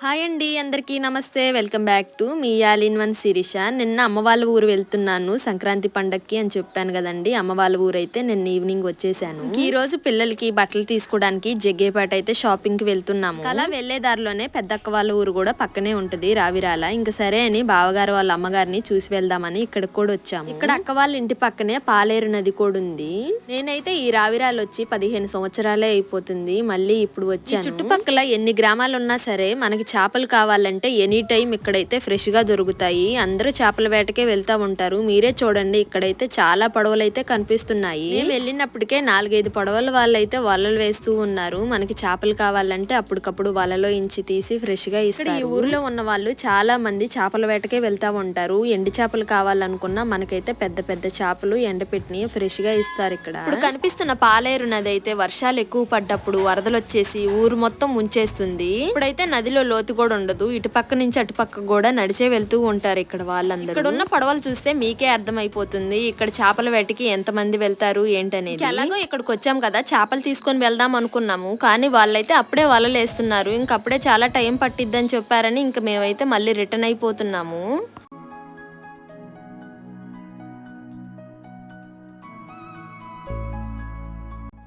Hi అండి అందరికీ నమస్తే. వెల్కమ్ బ్యాక్ టు మీ యాలిన్ వన్ శిరీష నిన్న అమ్మ వాళ్ళ ఊరు వెళ్తున్నాను సంక్రాంతి పండక్కి అని చెప్పాను కదండి. అమ్మ వాళ్ళ ఊరు అయితే నిన్న ఈవినింగ్ వచ్చేసాను. ఈ రోజు పిల్లలకి బట్టలు తీసుకోవడానికి జగ్గేపేట అయితే షాపింగ్కి వెళ్తున్నాము. అలా వెళ్ళే దారిలోనే పెద్దక్క వాళ్ళ ఊరు కూడా పక్కనే ఉంటది రావిరాల ఇంకా సరే అని బావగారు వాళ్ళ అమ్మగారిని చూసి వెళ్దామని ఇక్కడికి కూడా వచ్చాము. ఇక్కడ అక్క వాళ్ళ ఇంటి పక్కనే పాలేరు నది కూడా ఉంది. నేనైతే ఈ రావిరాలు వచ్చి పదిహేను సంవత్సరాలే అయిపోతుంది మళ్ళీ ఇప్పుడు వచ్చాను. చుట్టుపక్కల ఎన్ని గ్రామాలు ఉన్నా సరే మనకి చేపలు కావాలంటే ఎనీ టైం ఇక్కడైతే ఫ్రెష్గా దొరుకుతాయి. అందరూ చేపల వేటకే వెళ్తా ఉంటారు. మీరే చూడండి ఇక్కడైతే చాలా పడవలు అయితే కనిపిస్తున్నాయి. మేము వెళ్ళినప్పటికే నాలుగైదు పడవల వాళ్ళైతే వలలు వేస్తూ ఉన్నారు. మనకి చేపలు కావాలంటే అప్పటికప్పుడు వలలో ఇంచి తీసి ఫ్రెష్గా ఇస్తారు. ఈ ఊర్లో ఉన్న వాళ్ళు చాలా మంది చేపల వేటకే వెళ్తా ఉంటారు. ఎండి చేపలు కావాలనుకున్నా మనకైతే పెద్ద పెద్ద చేపలు ఎండపెట్టిని ఫ్రెష్గా ఇస్తారు ఇక్కడ. ఇప్పుడు కనిపిస్తున్న పాలేరు నది అయితే వర్షాలు ఎక్కువ పడ్డప్పుడు వరదలు వచ్చేసి ఊరు మొత్తం ముంచేస్తుంది. ఇప్పుడైతే నదిలో లోతు కూడా ఉండదు. ఇటు పక్క నుంచి అటు పక్క కూడా నడిచే వెళ్తూ ఉంటారు ఇక్కడ వాళ్ళందరూ. ఇక్కడ ఉన్న పడవలు చూస్తే మీకే అర్థమైపోతుంది. ఇక్కడ చేపల వేటకి ఎంత మంది వెళ్తారు ఏంటనేది. ఎలాగో ఇక్కడికి వచ్చాం కదా చేపలు తీసుకొని వెళ్దాం అనుకున్నాము. కానీ వాళ్ళైతే అప్పుడే వలలు వేస్తున్నారు ఇంక అప్పుడే చాలా టైం పట్టిద్దని చెప్పారని ఇంక మేమైతే మళ్ళీ రిటర్న్ అయిపోతున్నాము.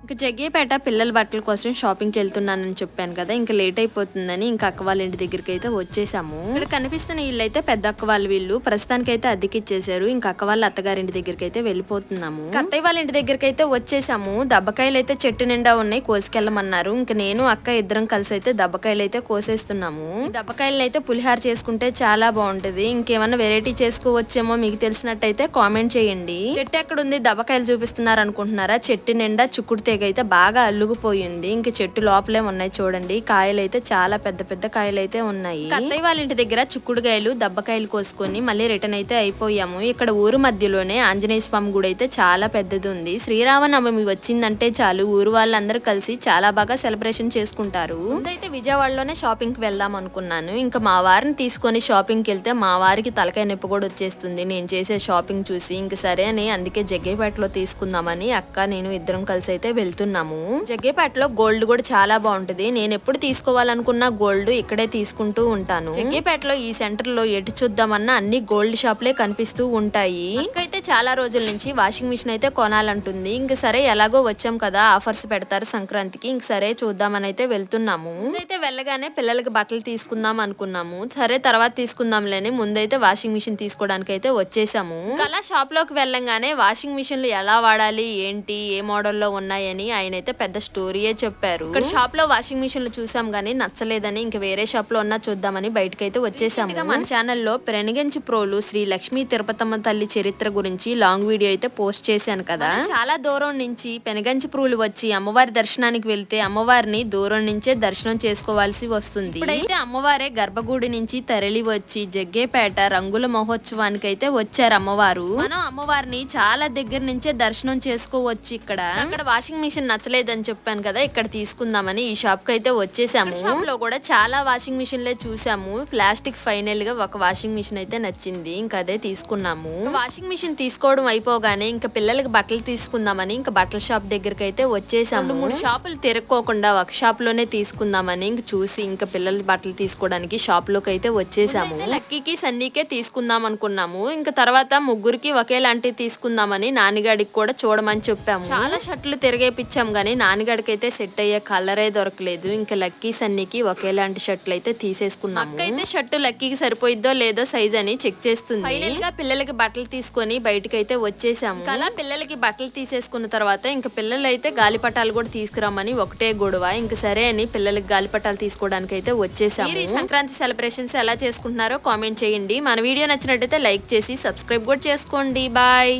ఇంక జగ్గేపేట పిల్లల బట్టల కోసం షాపింగ్కి వెళ్తున్నానని చెప్పాను కదా ఇంకా లేట్ అయిపోతుందని ఇంకా అక్క వాళ్ళ ఇంటి దగ్గరికి అయితే వచ్చేసాము. ఇక్కడ కనిపిస్తున్న ఇల్లు అయితే పెద్ద అక్క వాళ్ళ వీళ్ళు ప్రస్తుతానికి అయితే అద్దెకిచ్చేసారు ఇంకా అక్క వాళ్ళ అత్తగారింటి దగ్గరికి అయితే వెళ్ళిపోతున్నాము. అత్తయ్య వాళ్ళ ఇంటి దగ్గరికి అయితే వచ్చేసాము దబ్బకాయలు అయితే చెట్టు నిండా ఉన్నాయి కోసుకెళ్ళమన్నారు. ఇంకా నేను అక్క ఇద్దరం కలిసి అయితే దబ్బకాయలు అయితే కోసేస్తున్నాము. ఈ దబ్బకాయలను అయితే పులిహార చేసుకుంటే చాలా బాగుంటది. ఇంకేమన్నా వెరైటీ చేసుకోవచ్చేమో మీకు తెలిసినట్టయితే కామెంట్ చేయండి. చెట్టు ఎక్కడ ఉంది దబ్బకాయలు చూపిస్తున్నారు అనుకుంటున్నారా చెట్టు నిండా చుక్కుడు అయితే బాగా అల్లుగుపోయింది ఇంక చెట్టు లోపలే ఉన్నాయి చూడండి. కాయలు అయితే చాలా పెద్ద పెద్ద కాయలు అయితే ఉన్నాయి అత్తయ్య వాళ్ళ ఇంటి దగ్గర చిక్కుడుకాయలు దబ్బకాయలు కోసుకొని మళ్ళీ రిటర్న్ అయితే అయిపోయాము. ఇక్కడ ఊరు మధ్యలోనే ఆంజనేయ స్వామి గుడి అయితే చాలా పెద్దది ఉంది శ్రీరామనవమి వచ్చిందంటే చాలు ఊరు వాళ్ళందరూ కలిసి చాలా బాగా సెలబ్రేషన్ చేసుకుంటారు. అయితే విజయవాడలోనే షాపింగ్కి వెళ్దాం అనుకున్నాను. ఇంకా మా వారిని తీసుకొని షాపింగ్కి వెళ్తే మా వారికి తలకాయ నొప్పి కూడా వచ్చేస్తుంది. నేను చేసే షాపింగ్ చూసి ఇంక సరే అని అందుకే జగ్గేపేటలో తీసుకుందామని అక్క నేను ఇద్దరం కలిసి అయితే వెళ్తున్నాము. జగ్గేపేటలో గోల్డ్ కూడా చాలా బాగుంటది. నేను ఎప్పుడు తీసుకోవాలనుకున్న గోల్డ్ ఇక్కడే తీసుకుంటూ ఉంటాను. జగ్గేపేటలో ఈ సెంటర్లో ఎటు చూద్దామన్నా అన్ని గోల్డ్ షాప్లే కనిపిస్తూ ఉంటాయి. అయితే చాలా రోజుల నుంచి వాషింగ్ మిషన్ అయితే కొనాలంటుంది. ఇంక సరే ఎలాగో వచ్చాం కదా ఆఫర్స్ పెడతారు సంక్రాంతికి. ఇంక సరే చూద్దామని అయితే వెళ్తున్నాము. అయితే వెళ్ళగానే పిల్లలకి బట్టలు తీసుకుందాం అనుకున్నాము. సరే తర్వాత తీసుకుందాంలేని ముందైతే వాషింగ్ మిషన్ తీసుకోవడానికి అయితే వచ్చేసాము. అలా షాప్లోకి వెళ్ళంగానే వాషింగ్ మిషన్లు ఎలా వాడాలి ఏంటి ఏ మోడల్లో ఉన్నాయని ఆయన అయితే పెద్ద స్టోరీయే చెప్పారు. ఇక్కడ షాప్లో వాషింగ్ మిషన్లు చూసాం గానీ నచ్చలేదని ఇంకా వేరే షాప్లో ఉన్నా చూద్దామని బయటకి అయితే వచ్చేసాము మన ఛానల్లో పెనగంచి ప్రోలు శ్రీ లక్ష్మీ తిరుపతమ్మ తల్లి చరిత్ర గురించి లాంగ్ వీడియో అయితే పోస్ట్ చేశాను కదా. చాలా దూరం నుంచి పెనగంచి ప్రోలు వచ్చి అమ్మవారి దర్శనానికి వెళ్తే అమ్మవారిని దూరం నుంచే దర్శనం చేసుకోవాల్సి వస్తుంది. ఇప్పుడైతే అమ్మవారే గర్భగుడి నుంచి తరలి వచ్చి జగ్గేపేట రంగుల మహోత్సవానికి అయితే వచ్చారు అమ్మవారు. మనం అమ్మవారిని చాలా దగ్గర నుంచే దర్శనం చేసుకోవచ్చు ఇక్కడ. అక్కడ వాషింగ్ మిషన్ నచ్చలేదని చెప్పాను కదా ఇక్కడ తీసుకుందామని ఈ షాప్కి అయితే వచ్చేసాము. షాప్లో కూడా చాలా వాషింగ్ మిషన్లే చూసాము. ప్లాస్టిక్ ఫైనల్గా ఒక వాషింగ్ మిషన్ అయితే నచ్చింది. ఇంకా అదే తీసుకున్నాము. వాషింగ్ మిషన్ తీసుకోవడం అయిపోగానే ఇంకా పిల్లలకి బట్టలు తీసుకుందామని ఇంకా బట్టల షాప్ దగ్గరికి అయితే వచ్చేసాము. మూడు షాపులు తిరక్కోకుండా ఒక షాప్లోనే తీసుకుందామని ఇంక చూసి ఇంకా పిల్లల బట్టలు తీసుకోవడానికి షాప్లోకి అయితే వచ్చేసాము. లక్కీకి సన్నీకే తీసుకుందాం అనుకున్నాము. ఇంకా తర్వాత ముగ్గురికి ఒకేలాంటి తీసుకుందామని నాన్నగాడికి కూడా చూడమని చెప్పాము. చాలా షర్ట్లు తిరిగేపిచ్చాం గానీ నాన్నగాడికి అయితే సెట్ అయ్యే కలరే దొరకలేదు. ఇంకా లక్కీ సన్నీకి ఒకేలాంటి షర్ట్లు అయితే తీసేసుకున్నాము. అయితే షర్టు లక్కీకి సరిపోయిద్దో లేదో సైజ్ అని చెక్ చేస్తుంది. ఫైనల్గా పిల్లలకి బట్టలు తీసుకొని బయటకి అయితే వచ్చేసాము అలా పిల్లలకి బట్టలు తీసేసుకున్న తర్వాత ఇంకా పిల్లలు అయితే గాలిపటాలు కూడా తీసుకురమ్మని ఒకటే గొడవ. ఇంకా సరే అని పిల్లలకి గాలిపటాలు తీసుకోవడానికి అయితే వచ్చేసాము సంక్రాంతి సెలబ్రేషన్స్ ఎలా చేసుకుంటున్నారో కామెంట్ చేయండి. మన వీడియో నచ్చినట్టయితే లైక్ చేసి సబ్స్క్రైబ్ కూడా చేసుకోండి. బాయ్.